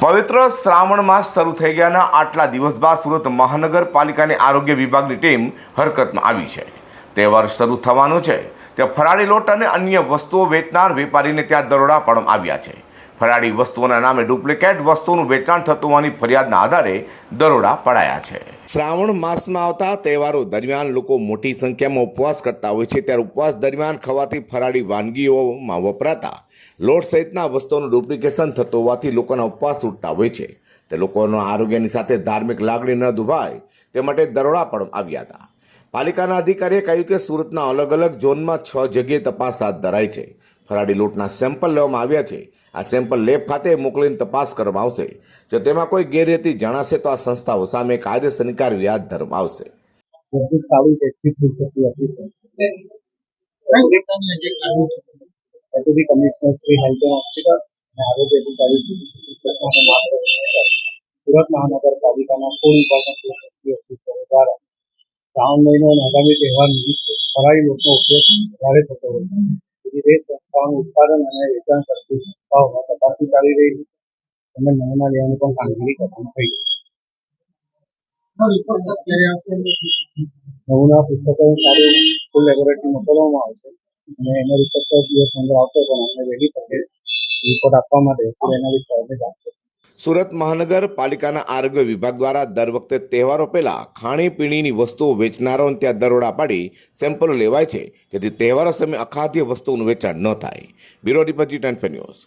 પવિત્ર શ્રાવણ માસ શરૂ થઈ ગયાના આટલા દિવસ બાદ સુરત મહાનગરપાલિકાની આરોગ્ય વિભાગની ટીમ હરકતમાં આવી છે. તહેવાર શરૂ થવાનો છે. ત્યાં ફરાળી લોટ અને અન્ય વસ્તુઓ વેચનાર વેપારીને ત્યાં દરોડા પાડવામાં આવ્યા છે. ફરાળી વસ્તુઓના નામે ડુપ્લિકેટ વસ્તુનું વેચાણ થતું હોવાની ફરિયાદના આધારે દરોડા પડાયા છે. શ્રાવણ માસમાં આવતા તહેવારો દરમિયાન લોકો મોટી સંખ્યામાં ઉપવાસ કરતા હોય છે. ત્યારે ઉપવાસ દરમિયાન ખવાતી ફરાળી વાનગીઓમાં વપરાતા લોટ સહિતના વસ્તુઓનું ડુપ્લિકેશન થતું હોવાથી લોકોના ઉપવાસ તૂટતા હોય છે. તે લોકોના આરોગ્યની સાથે ધાર્મિક લાગણી ન દુભાય તે માટે દરોડા પણ આવ્યા હતા. પાલિકાના અધિકારીએ કહ્યું કે સુરતના અલગ અલગ ઝોનમાં છ જગ્યાએ તપાસ હાથ ધરાઈ છે. ફરાળી લૂંટના સેમ્પલ લેવામાં આવ્યા છે. આ સેમ્પલ લેબ ખાતે મોકલીને તપાસ કરવામાં આવશે. જો તેમાં કોઈ ગેરરીતિ જણાશે તો આ સંસ્થાઓ સામે કાયદેસરની કાર્યવાહી હાથ ધરવામાં આવશે. સુરત મહાનગરપાલિકાના કોઈ વિભાગના દ્વારા શ્રાવણ મહિનો અને આગામી તહેવાર નિમિત્તે ફરાળી લોટનો ઉપયોગ વધારે થતો હોય છે. સંસ્થાઓનું ઉત્પાદન અને વેચાણ કરતી સંસ્થાઓમાં તપાસણી ચાલી રહી છે. અને નમૂના લેવાની પણ કામગીરી કરવામાં થઈ નમૂના પુસ્તકો સારી ફૂલ લેબોરેટરી મોકલવામાં આવશે અને એનો રિપોર્ટ દિવસ અંદર આવશે પણ અમને વહેલી તકે રિપોર્ટ આપવા માટે એના વિશે સાહેબને જાણ કરી સુરત મહાનગરપાલિકાના આરોગ્ય વિભાગ દ્વારા દર વખતે તહેવારો પહેલાં ખાણીપીણીની વસ્તુઓ વેચનારાઓને ત્યાં દરોડા પાડી સેમ્પલો લેવાય છે. જેથી તહેવારો સમયે અખાદ્ય વસ્તુઓનું વેચાણ ન થાય. બ્યુરો રિપોર્ટ જી ટેન્ફે ન્યૂઝ.